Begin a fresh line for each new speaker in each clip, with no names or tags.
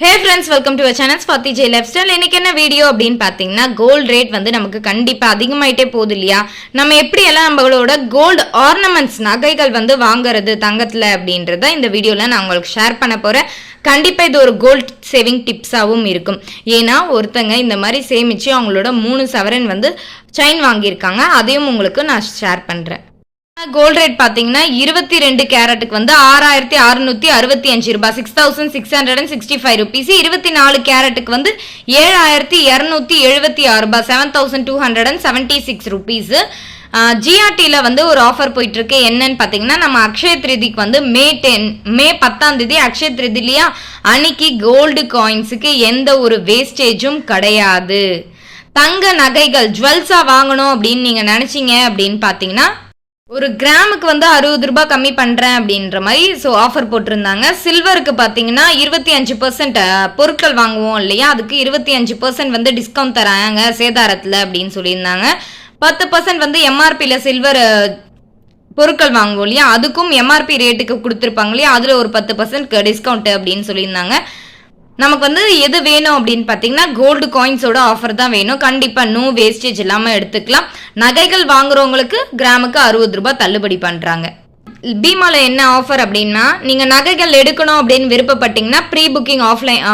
Hey friends welcome to channels பாத்தி J lifestyle இன்னைக்கு என்ன வீடியோ அப்படின்னு பார்த்தீங்கன்னா கோல்டு ரேட் வந்து நமக்கு கண்டிப்பாக அதிகமாயிட்டே போகுது இல்லையா? நம்ம எப்படியெல்லாம் நம்மளோட கோல்டு ஆர்னமெண்ட்ஸ் நகைகள் வந்து வாங்குறது தங்கத்தில் அப்படின்றத இந்த வீடியோவில் நான் உங்களுக்கு ஷேர் பண்ண போகிறேன் கண்டிப்பாக இது ஒரு கோல்ட் சேவிங் டிப்ஸாகவும் இருக்கும். ஏன்னா ஒருத்தங்க இந்த மாதிரி சேமித்து அவங்களோட மூணு சவரன் வந்து செயின் வாங்கியிருக்காங்க. அதையும் உங்களுக்கு நான் ஷேர் பண்ணுறேன் கோல்ட் ரேட் பார்த்தீங்கன்னா இருபத்தி ரெண்டு கேரட்டுக்கு வந்து ஆறாயிரத்தி அறுநூத்தி அறுபத்தி அஞ்சு ரூபாய் six thousand six hundred and sixty five rupees இருபத்தி நாலு கேரட்டுக்கு வந்து ஏழாயிரத்தி இரநூத்தி எழுபத்தி ஆறு ரூபாய் seven thousand two hundred and seventy six rupees ஜிஆர்டியில் வந்து ஒரு ஆஃபர் போயிட்டு இருக்கு என்னன்னு பார்த்தீங்கன்னா நம்ம அக்ஷய திருதிக்கு வந்து மே டென் மே பத்தாம் தேதி அக்ஷய திருதிலையா அன்னைக்கு கோல்டு காயின்ஸுக்கு எந்த ஒரு வேஸ்டேஜும் கிடையாது. தங்க நகைகள் ஜுவல்ஸா வாங்கணும் அப்படின்னு நீங்க நினைச்சீங்க அப்படின்னு பார்த்தீங்கன்னா ஒரு கிராமுக்கு வந்து அறுபது ரூபாய் கம்மி பண்ணுறேன் அப்படின்ற மாதிரி ஸோ ஆஃபர் போட்டிருந்தாங்க. சில்வருக்கு பார்த்தீங்கன்னா இருபத்தி அஞ்சு பர்சன்ட் பொருட்கள் வாங்குவோம் இல்லையா? அதுக்கு இருபத்தி அஞ்சு பர்சன்ட் வந்து டிஸ்கவுண்ட் தராங்க சேதாரத்தில் அப்படின்னு சொல்லியிருந்தாங்க. பத்து பர்சன்ட் வந்து எம்ஆர்பியில் சில்வர் பொருட்கள் வாங்குவோம் இல்லையா? அதுக்கும் எம்ஆர்பி ரேட்டுக்கு கொடுத்துருப்பாங்க இல்லையா? அதில் ஒரு பத்து பர்சன்ட் டிஸ்கவுண்ட் அப்படின்னு சொல்லியிருந்தாங்க. நமக்கு வந்து எது வேணும் அப்படின்னு பார்த்தீங்கன்னா கோல்டு காயின்ஸோட ஆஃபர் தான் வேணும். கண்டிப்பாக நோ வேஸ்டேஜ் இல்லாமல் எடுத்துக்கலாம். நகைகள் வாங்குறவங்களுக்கு கிராமுக்கு அறுபது ரூபாய் தள்ளுபடி பண்ணுறாங்க பீமால என்ன ஆஃபர் அப்படின்னா நீங்கள் நகைகள் எடுக்கணும் அப்படின்னு விருப்பப்பட்டீங்கன்னா ப்ரீ புக்கிங் ஆஃப்லைன்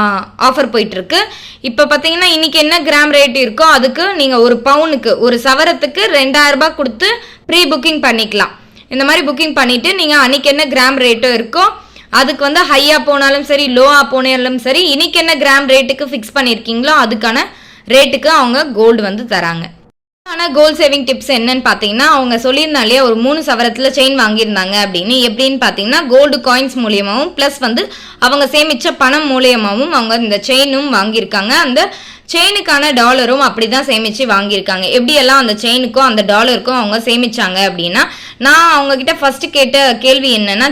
ஆஃபர் போயிட்டுருக்கு. இப்போ பார்த்தீங்கன்னா இன்னைக்கு என்ன கிராம் ரேட் இருக்கோ அதுக்கு நீங்கள் ஒரு பவுனுக்கு ஒரு சவரத்துக்கு ரெண்டாயிரரூபா கொடுத்து ப்ரீ புக்கிங் பண்ணிக்கலாம். இந்த மாதிரி புக்கிங் பண்ணிவிட்டு நீங்கள் அன்னைக்கு என்ன கிராம் ரேட்டோ இருக்கோ அதுக்கு வந்து ஹையாக போனாலும் சரி லோவாக போனாலும் சரி இன்னைக்கு என்ன கிராம் ரேட்டுக்கு ஃபிக்ஸ் பண்ணியிருக்கீங்களோ அதுக்கான ரேட்டுக்கு அவங்க கோல்டு வந்து தராங்க. ஆனால் கோல்ட் சேவிங் டிப்ஸ் என்னன்னு பார்த்தீங்கன்னா அவங்க சொல்லியிருந்தாலே ஒரு மூணு சவரத்தில் செயின் வாங்கியிருந்தாங்க அப்படின்னு. எப்படின்னு பார்த்தீங்கன்னா கோல்டு காயின்ஸ் மூலியமாகவும் ப்ளஸ் வந்து அவங்க சேமித்த பணம் மூலியமாகவும் அவங்க இந்த செயினும் வாங்கியிருக்காங்க. அந்த செயினுக்கான டாலரும் அப்படி தான் சேமித்து வாங்கியிருக்காங்க. எப்படியெல்லாம் அந்த செயினுக்கும் அந்த டாலருக்கும் அவங்க சேமிச்சாங்க அப்படின்னா நான் அவங்கக்கிட்ட ஃபஸ்ட்டு கேட்ட கேள்வி என்னென்னா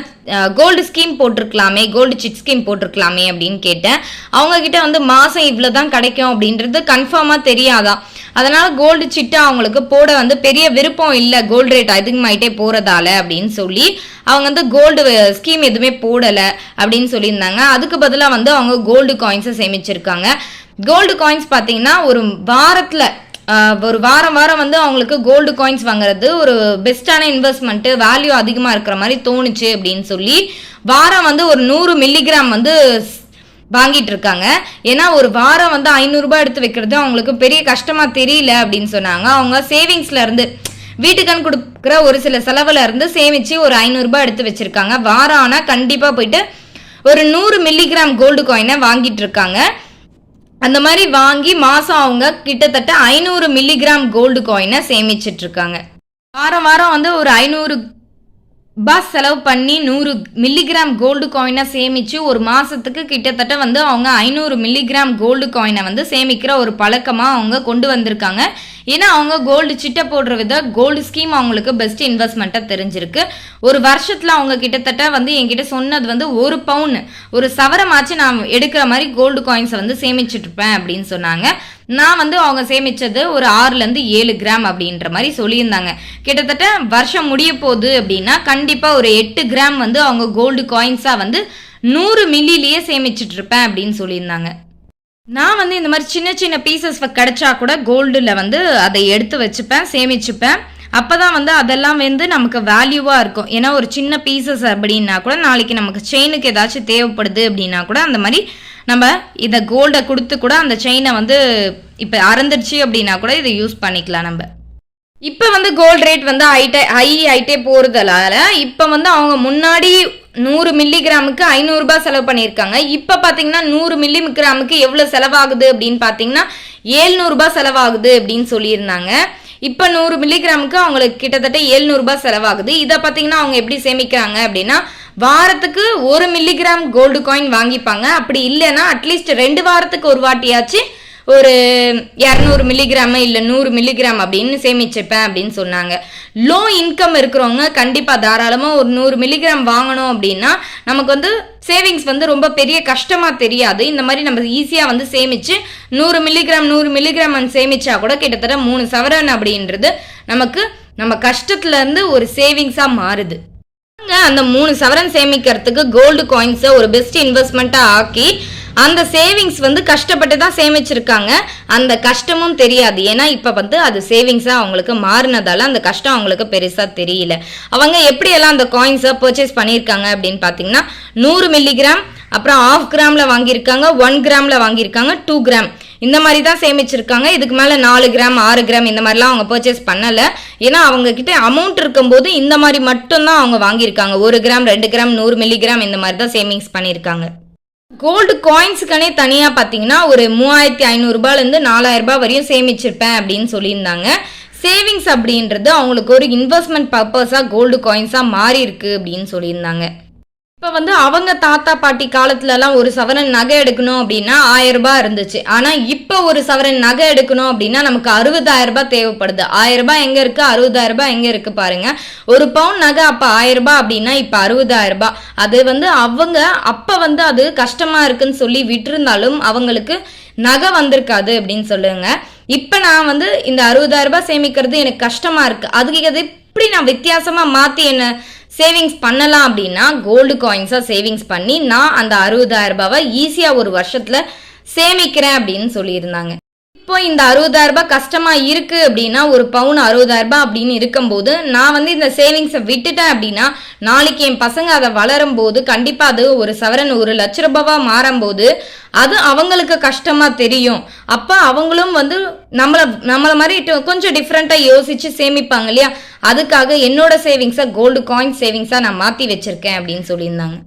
கோல்டு ஸ்கீம் போட்டிருக்கலாமே கோல்டு சிட் ஸ்கீம் போட்டிருக்கலாமே அப்படின்னு கேட்டேன். அவங்கக்கிட்ட வந்து மாதம் இவ்வளோ தான் கிடைக்கும் அப்படின்றது கன்ஃபார்மாக தெரியாதான் அதனால் கோல்டு சிட்டை அவங்களுக்கு போட வந்து பெரிய விருப்பம் இல்லை கோல்டு ரேட் அதிகமாயிட்டே போகிறதால அப்படின்னு சொல்லி அவங்க வந்து கோல்டு ஸ்கீம் எதுவுமே போடலை அப்படின்னு சொல்லியிருந்தாங்க. அதுக்கு பதிலாக வந்து அவங்க கோல்டு காயின்ஸை சேமிச்சிருக்காங்க. கோல்டு காயின்ஸ் பார்த்தீங்கன்னா ஒரு வாரத்தில் ஒரு வாரம் வாரம் வந்து அவங்களுக்கு கோல்டு காயின்ஸ் வாங்குறது ஒரு பெஸ்ட்டான இன்வெஸ்ட்மெண்ட்டு வேல்யூ அதிகமாக இருக்கிற மாதிரி தோணுச்சு அப்படின்னு சொல்லி வாரம் வந்து ஒரு நூறு மில்லிகிராம் வந்து வாங்கிட்டு இருக்காங்க. ஏன்னா ஒரு வாரம் வந்து ஐநூறுரூபா எடுத்து வைக்கிறது அவங்களுக்கு பெரிய கஷ்டமாக தெரியல அப்படின்னு சொன்னாங்க. அவங்க சேவிங்ஸ்ல இருந்து வீட்டுக்கன் கொடுக்குற ஒரு சில செலவுல இருந்து சேமிச்சு ஒரு ஐநூறுரூபா எடுத்து வச்சிருக்காங்க. வாரம் ஆனால் கண்டிப்பாக போயிட்டு ஒரு நூறு மில்லிகிராம் கோல்டு காயினை வாங்கிட்டு இருக்காங்க. அந்த மாதிரி வாங்கி மாதம் அவங்க கிட்டத்தட்ட ஐநூறு மில்லிகிராம் கோல்டு காயினை சேமிச்சிட்டு இருக்காங்க வாரம் வாரம் வந்து ஒரு ஐநூறு பஸ் செலவு பண்ணி நூறு மில்லிகிராம் கோல்டு காயினை சேமித்து ஒரு மாதத்துக்கு கிட்டத்தட்ட வந்து அவங்க ஐநூறு மில்லிகிராம் கோல்டு காயினை வந்து சேமிக்கிற ஒரு பழக்கமாக அவங்க கொண்டு வந்திருக்காங்க. ஏன்னா அவங்க கோல்டு சிட்டை போடுற வித கோல்டு ஸ்கீம் அவங்களுக்கு பெஸ்ட் இன்வெஸ்ட்மெண்ட்டாக தெரிஞ்சிருக்கு. ஒரு வருஷத்தில் அவங்க கிட்டத்தட்ட வந்து என்கிட்ட சொன்னது வந்து ஒரு பவுன் ஒரு சவரமாச்சு நான் எடுக்கிற மாதிரி கோல்டு காயின்ஸை வந்து சேமிச்சுட்டு இருப்பேன் அப்படின்னு சொன்னாங்க. நான் வந்து அவங்க சேமிச்சது ஒரு ஆறுலேருந்து ஏழு கிராம் அப்படின்ற மாதிரி சொல்லியிருந்தாங்க. கிட்டத்தட்ட வருஷம் முடிய போகுது அப்படின்னா கண்டிப்பாக ஒரு எட்டு கிராம் வந்து அவங்க கோல்டு காயின்ஸாக வந்து நூறு மில்லிலேயே சேமிச்சிட்டு இருப்பேன் அப்படின்னு சொல்லியிருந்தாங்க. நான் வந்து இந்த மாதிரி சின்ன சின்ன பீசஸ் கிடைச்சா கூட கோல்டில் வந்து அதை எடுத்து வச்சுப்பேன் சேமிச்சுப்பேன். அப்போ தான் வந்து அதெல்லாம் வந்து நமக்கு வேல்யூவாக இருக்கும். ஏன்னா ஒரு சின்ன பீசஸ் அப்படின்னா கூட நாளைக்கு நமக்கு செயினுக்கு ஏதாச்சும் தேவைப்படுது அப்படின்னா கூட அந்த மாதிரி நம்ம இதை கோல்டை கொடுத்து கூட அந்த செயினை வந்து இப்போ அறந்துடுச்சு அப்படின்னா கூட இதை யூஸ் பண்ணிக்கலாம் நம்ம. இப்போ வந்து கோல்ட் ரேட் வந்து ஹைட்டே ஹை ஆகிட்டே போகிறதுனால இப்போ வந்து அவங்க முன்னாடி நூறு மில்லிகிராமுக்கு ஐநூறுரூபா செலவு பண்ணியிருக்காங்க. இப்போ பார்த்தீங்கன்னா நூறு மில்லி கிராமுக்கு எவ்வளோ செலவாகுது அப்படின்னு பார்த்தீங்கன்னா ஏழ்நூறுபா செலவாகுது அப்படின்னு சொல்லியிருந்தாங்க. இப்போ நூறு மில்லிகிராமுக்கு அவங்களுக்கு கிட்டத்தட்ட ஏழ்நூறுபா செலவாகுது. இதை பார்த்தீங்கன்னா அவங்க எப்படி சேமிக்கிறாங்க அப்படின்னா வாரத்துக்கு ஒரு மில்லிகிராம் கோல்டு காயின் வாங்கிப்பாங்க. அப்படி இல்லைன்னா அட்லீஸ்ட் ரெண்டு வாரத்துக்கு ஒரு வாட்டியாச்சு ஒரு இரநூறு மில்லிகிராம் இல்லை நூறு மில்லிகிராம் அப்படின்னு சேமிச்சிருப்பேன் அப்படின்னு சொன்னாங்க. லோ இன்கம் இருக்கிறவங்க கண்டிப்பாக தாராளமாக ஒரு நூறு மில்லிகிராம் வாங்கணும் அப்படின்னா நமக்கு வந்து சேவிங்ஸ் வந்து ரொம்ப பெரிய கஷ்டமாக தெரியாது. இந்த மாதிரி நம்ம ஈஸியாக வந்து சேமித்து நூறு மில்லிகிராம் நூறு மில்லிகிராம் சேமிச்சா கூட கிட்டத்தட்ட மூணு சவரன் அப்படின்றது நமக்கு நம்ம கஷ்டத்துலேருந்து ஒரு சேவிங்ஸாக மாறுது. அந்த மூணு சவரன் சேமிக்கிறதுக்கு கோல்டு காயின்ஸை ஒரு பெஸ்ட் இன்வெஸ்ட்மெண்ட்டாக ஆக்கி அந்த சேவிங்ஸ் வந்து கஷ்டப்பட்டு தான் சேமிச்சிருக்காங்க. அந்த கஷ்டமும் தெரியாது. ஏன்னா இப்போ வந்து அது சேவிங்ஸாக அவங்களுக்கு மாறினதால அந்த கஷ்டம் அவங்களுக்கு பெருசாக தெரியல. அவங்க எப்படியெல்லாம் அந்த காயின்ஸை பர்ச்சேஸ் பண்ணியிருக்காங்க அப்படின்னு பார்த்தீங்கன்னா நூறு மில்லிகிராம் அப்புறம் ஆஃப் கிராமில் வாங்கியிருக்காங்க ஒன் கிராமில் வாங்கியிருக்காங்க டூ கிராம் இந்த மாதிரி தான் சேமிச்சிருக்காங்க. இதுக்கு மேலே நாலு கிராம் ஆறு கிராம் இந்த மாதிரிலாம் அவங்க பர்ச்சேஸ் பண்ணலை. ஏன்னா அவங்க கிட்ட அமௌண்ட் இருக்கும்போது இந்த மாதிரி மட்டும்தான் அவங்க வாங்கியிருக்காங்க. ஒரு கிராம் ரெண்டு கிராம் நூறு மில்லிகிராம் இந்த மாதிரி தான் சேவிங்ஸ் பண்ணியிருக்காங்க. கோல்டு காயின்ஸுக்கானே தனியாக பார்த்தீங்கன்னா ஒரு மூவாயிரத்தி ஐநூறுரூபாலேருந்து நாலாயிரம் ரூபாய் வரையும் சேமிச்சிருப்பேன் அப்படின்னு சொல்லியிருந்தாங்க. சேவிங்ஸ் அப்படின்றது அவங்களுக்கு ஒரு இன்வெஸ்ட்மெண்ட் பர்பஸாக கோல்டு காயின்ஸாக மாறி இருக்கு அப்படின்னு சொல்லியிருந்தாங்க. இப்போ வந்து அவங்க தாத்தா பாட்டி காலத்துலலாம் ஒரு சவரன் நகை எடுக்கணும் அப்படின்னா ஆயிரம் ரூபாய் இருந்துச்சு. ஆனால் இப்போ ஒரு சவரன் நகை எடுக்கணும் அப்படின்னா நமக்கு அறுபதாயிரம் ரூபாய் தேவைப்படுது. ஆயிரம் ரூபாய் எங்கே இருக்கு? அறுபதாயிரம் ரூபாய் எங்கே இருக்கு பாருங்க. ஒரு பவுன் நகை அப்போ ஆயிரம் ரூபாய் அப்படின்னா இப்போ அறுபதாயிரம் ரூபாய். அது வந்து அவங்க அப்போ வந்து அது கஷ்டமா இருக்குன்னு சொல்லி விட்டிருந்தாலும் அவங்களுக்கு நகை வந்திருக்காது அப்படின்னு சொல்லுங்க. இப்போ நான் வந்து இந்த அறுபதாயிரம் ரூபாய் சேமிக்கிறது எனக்கு கஷ்டமா இருக்கு. அதுக்கு அது இப்படி நான் வித்தியாசமா மாற்றி என்ன சேவிங்ஸ் பண்ணலாம் அப்படின்னா கோல்டு காயின்ஸாக சேவிங்ஸ் பண்ணி நான் அந்த அறுபதாயிரம் ரூபாவை ஈஸியாக ஒரு வருஷத்தில் சேமிக்கிறேன் அப்படின்னு சொல்லியிருந்தாங்க. இப்போ இந்த அறுபதாயிரம் ரூபாய் கஷ்டமா இருக்கு அப்படின்னா ஒரு பவுன் அறுபதாயிரம் ரூபாய் அப்படின்னு இருக்கும்போது நான் வந்து இந்த சேவிங்ஸை விட்டுட்டேன் அப்படின்னா நாளைக்கு என் பசங்க அதை வளரும் போது கண்டிப்பா அது ஒரு சவரன் ஒரு லட்ச ரூபாவா மாறும்போது அது அவங்களுக்கு கஷ்டமா தெரியும். அப்ப அவங்களும் வந்து நம்மள நம்மள மாதிரி கொஞ்சம் டிஃப்ரெண்டா யோசிச்சு சேமிப்பாங்க இல்லையா? அதுக்காக என்னோட சேவிங்ஸை கோல்டு காயின் சேவிங்ஸா நான் மாத்தி வச்சிருக்கேன் அப்படின்னு சொல்லியிருந்தாங்க.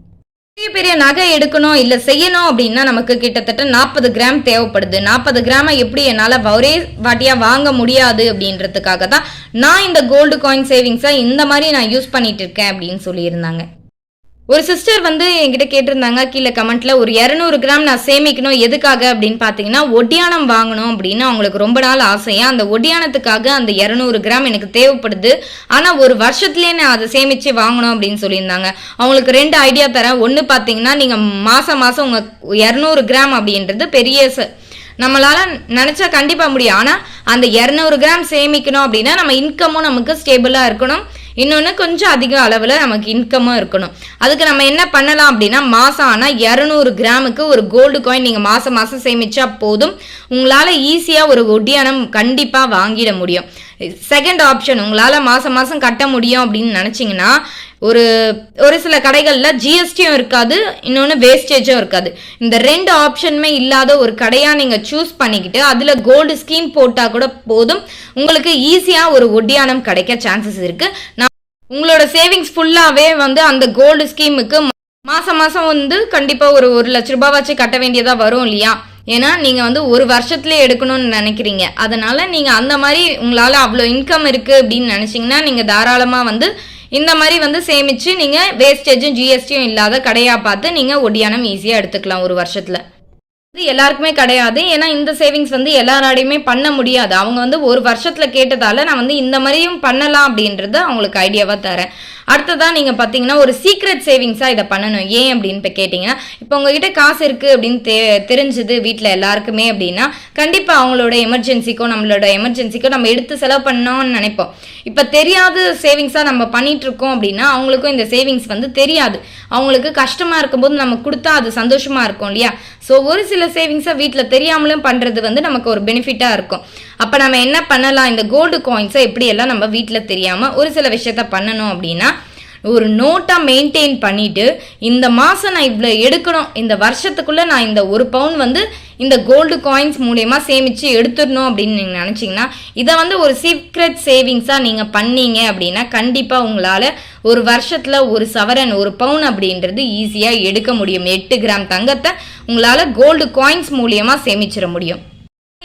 பெரிய பெரிய நகை எடுக்கணும் இல்ல செய்யணும் அப்படின்னா நமக்கு கிட்டத்தட்ட நாற்பது கிராம் தேவைப்படுது. நாற்பது கிராமை எப்படி என்னால ஒரே வாட்டியா வாங்க முடியாது அப்படின்றதுக்காக தான் நான் இந்த கோல்டு காயின் சேவிங்ஸை இந்த மாதிரி நான் யூஸ் பண்ணிட்டு இருக்கேன் அப்படின்னு சொல்லியிருந்தாங்க. ஒரு சிஸ்டர் வந்து என்கிட்ட கேட்டிருந்தாங்க கீழே கமெண்ட்ல ஒரு இரநூறு கிராம் நான் சேமிக்கணும் எதுக்காக? அப்படின்னு பார்த்தீங்கன்னா ஒடியானம் வாங்கணும் அப்படின்னு அவங்களுக்கு ரொம்ப நாள் ஆசையா அந்த ஒடியானத்துக்காக அந்த இரநூறு கிராம் எனக்கு தேவைப்படுது. ஆனால் ஒரு வருஷத்துலேயே நான் அதை சேமிச்சு வாங்கணும் அப்படின்னு சொல்லியிருந்தாங்க. அவங்களுக்கு ரெண்டு ஐடியா தரேன். ஒன்று பார்த்தீங்கன்னா நீங்கள் மாதம் மாதம் உங்கள் இரநூறு கிராம் அப்படின்றது பெரிய நம்மளால நினைச்சா கண்டிப்பா முடியும். ஆனா அந்த இரநூறு கிராம் சேமிக்கணும் அப்படின்னா நம்ம இன்கமும் நமக்கு ஸ்டேபிளா இருக்கணும். இன்னொன்று கொஞ்சம் அதிக அளவில் நமக்கு இன்கமும் இருக்கணும். அதுக்கு நம்ம என்ன பண்ணலாம் அப்படின்னா மாதம் ஆனால் இரநூறு கிராமுக்கு ஒரு கோல்டு காயின் நீங்கள் மாதம் மாதம் சேமிச்சா போதும். உங்களால் ஈஸியாக ஒரு ஒட்டியானம் கண்டிப்பாக வாங்கிட முடியும். செகண்ட் ஆப்ஷன் உங்களால் மாதம் மாதம் கட்ட முடியும் அப்படின்னு நினச்சிங்கன்னா ஒரு ஒரு சில கடைகளில் ஜிஎஸ்டியும் இருக்காது இன்னொன்று வேஸ்டேஜும் இருக்காது. இந்த ரெண்டு ஆப்ஷனுமே இல்லாத ஒரு கடையாக நீங்கள் சூஸ் பண்ணிக்கிட்டு அதில் கோல்டு ஸ்கீம் போட்டால் கூட போதும். உங்களுக்கு ஈஸியாக ஒரு ஒட்டியானம் கிடைக்க சான்சஸ் இருக்குது நான் உங்களோட சேவிங்ஸ் ஃபுல்லாகவே வந்து அந்த கோல்டு ஸ்கீமுக்கு மாதம் மாதம் வந்து கண்டிப்பாக ஒரு ஒரு லட்ச ரூபாவாச்சும் கட்ட வேண்டியதாக வரும் இல்லையா? ஏன்னா நீங்கள் வந்து ஒரு வருஷத்துலேயே எடுக்கணும்னு நினைக்கிறீங்க. அதனால் நீங்கள் அந்த மாதிரி உங்களால் அவ்வளோ இன்கம் இருக்குது அப்படின்னு நினச்சிங்கன்னா நீங்கள் தாராளமாக வந்து இந்த மாதிரி வந்து சேமித்து நீங்கள் வேஸ்டேஜும் ஜிஎஸ்டியும் இல்லாத கடையாக பார்த்து நீங்கள் ஒடியானம் ஈஸியாக எடுத்துக்கலாம் ஒரு வருஷத்தில். இது எல்லாருக்குமே கிடையாது. ஏன்னா இந்த சேவிங்ஸ் வந்து எல்லாராலையுமே பண்ண முடியாது. அவங்க வந்து ஒரு வருஷத்துல கேட்டதால நான் வந்து இந்த மாதிரியும் பண்ணலாம் அப்படின்றத அவங்களுக்கு ஐடியாவா தரேன். அடுத்ததாக நீங்க பாத்தீங்கன்னா ஒரு சீக்ரெட் சேவிங்ஸா இதை பண்ணணும். ஏன் அப்படின்னு இப்போ கேட்டிங்கன்னா இப்போ உங்ககிட்ட காசு இருக்கு அப்படின்னு தெ தெரிஞ்சுது வீட்டில் எல்லாருக்குமே அப்படின்னா கண்டிப்பா அவங்களோட எமர்ஜென்சிக்கோ நம்மளோட எமர்ஜென்சிக்கோ நம்ம எடுத்து செலவு பண்ணோம்னு நினைப்போம். இப்போ தெரியாத சேவிங்ஸாக நம்ம பண்ணிட்டு இருக்கோம் அப்படின்னா அவங்களுக்கும் இந்த சேவிங்ஸ் வந்து தெரியாது. அவங்களுக்கு கஷ்டமாக இருக்கும்போது நம்ம கொடுத்தா அது சந்தோஷமாக இருக்கும் இல்லையா? ஸோ ஒரு சில சேவிங்ஸை வீட்டில் தெரியாமலும் பண்ணுறது வந்து நமக்கு ஒரு பெனிஃபிட்டாக இருக்கும். அப்போ நம்ம என்ன பண்ணலாம்? இந்த கோல்டு காயின்ஸை எப்படியெல்லாம் நம்ம வீட்டில் தெரியாமல் ஒரு சில விஷயத்த பண்ணணும் அப்படின்னா ஒரு நோட்டாக மெயின்டைன் பண்ணிவிட்டு இந்த மாதம் நான் இவ்வளோ எடுக்கணும் இந்த வருஷத்துக்குள்ளே நான் இந்த ஒரு பவுன் வந்து இந்த கோல்டு காயின்ஸ் மூலயமா சேமித்து எடுத்துடணும் அப்படின்னு நீங்கள் நினச்சிங்கன்னா இதை வந்து ஒரு சீக்ரெட் சேவிங்ஸாக நீங்கள் பண்ணீங்க அப்படின்னா கண்டிப்பாக உங்களால் ஒரு வருஷத்தில் ஒரு சவரன் ஒரு பவுன் அப்படின்றது ஈஸியாக எடுக்க முடியும். எட்டு கிராம் தங்கத்தை உங்களால் கோல்டு காயின்ஸ் மூலியமாக சேமிச்சிட முடியும்.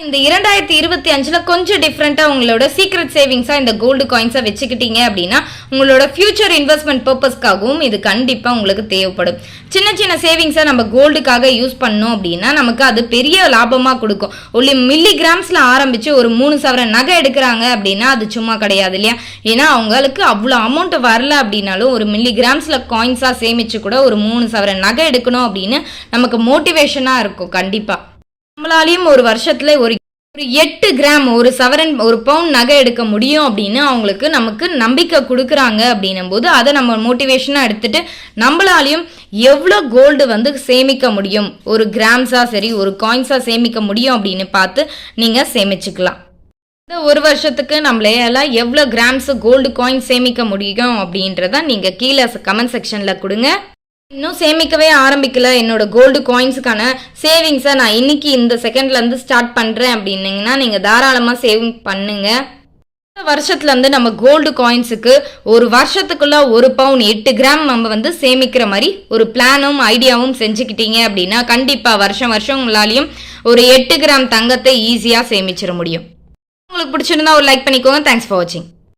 இந்த இரண்டாயிரத்தி இருபத்தி அஞ்சுல கொஞ்சம் டிஃப்ரெண்டா உங்களோட சீக்ரெட் சேவிங்ஸா இந்த கோல்டு காயின்ஸை வச்சுக்கிட்டீங்க அப்படின்னா உங்களோட ஃபியூச்சர் இன்வெஸ்ட்மெண்ட் பர்பஸ்க்காகவும் இது கண்டிப்பா உங்களுக்கு தேவைப்படும். சின்ன சின்ன சேவிங்ஸை நம்ம கோல்டுக்காக யூஸ் பண்ணோம் அப்படின்னா நமக்கு அது பெரிய லாபமா கொடுக்கும். ஒன்லி மில்லி கிராம்ஸ்ல ஆரம்பிச்சு ஒரு மூணு சவரன் நகை எடுக்கிறாங்க அப்படின்னா அது சும்மா கிடையாது இல்லையா? ஏன்னா அவங்களுக்கு அவ்வளோ அமௌண்ட் வரல அப்படின்னாலும் ஒரு மில்லி கிராம்ஸ்ல காயின்ஸா சேமிச்சு கூட ஒரு மூணு சவரன் நகை எடுக்கணும் அப்படின்னு நமக்கு மோட்டிவேஷனா இருக்கும் கண்டிப்பா. நம்மளாலையும் ஒரு வருஷத்துல ஒரு ஒரு எட்டு கிராம் ஒரு சவரன் ஒரு பவுன் நகை எடுக்க முடியும் அப்படின்னு அவங்களுக்கு நமக்கு நம்பிக்கை கொடுக்குறாங்க அப்படின்னும் போது அதை நம்ம மோட்டிவேஷனாக எடுத்துட்டு நம்மளாலையும் எவ்வளோ கோல்டு வந்து சேமிக்க முடியும்? ஒரு கிராம்ஸாக சரி ஒரு காயின்ஸாக சேமிக்க முடியும் அப்படின்னு பார்த்து நீங்கள் சேமிச்சுக்கலாம். இந்த ஒரு வருஷத்துக்கு நம்மளால எவ்வளோ கிராம்ஸ் கோல்டு காயின் சேமிக்க முடியும் அப்படின்றத நீங்கள் கீழே கமெண்ட் செக்ஷனில் கொடுங்க. இன்னும் சேமிக்கவே ஆரம்பிக்கல. என்னோட கோல்டு காயின்ஸுக்கான சேவிங்ஸை நான் இன்னைக்கு இந்த செகண்ட்லேருந்து ஸ்டார்ட் பண்ணுறேன் அப்படின்னீங்கன்னா நீங்கள் தாராளமாக சேவிங் பண்ணுங்க. இந்த வருஷத்துல இருந்து நம்ம கோல்டு காயின்ஸுக்கு ஒரு வருஷத்துக்குள்ள ஒரு பவுன் எட்டு கிராம் நம்ம வந்து சேமிக்கிற மாதிரி ஒரு பிளானும் ஐடியாவும் செஞ்சுக்கிட்டீங்க அப்படின்னா கண்டிப்பாக வருஷம் வருஷம் உங்களாலையும் ஒரு எட்டு கிராம் தங்கத்தை ஈஸியாக சேமிச்சிட முடியும். உங்களுக்கு பிடிச்சிருந்தா ஒரு லைக் பண்ணிக்கோங்க. தேங்க்ஸ் ஃபார் வாட்சிங்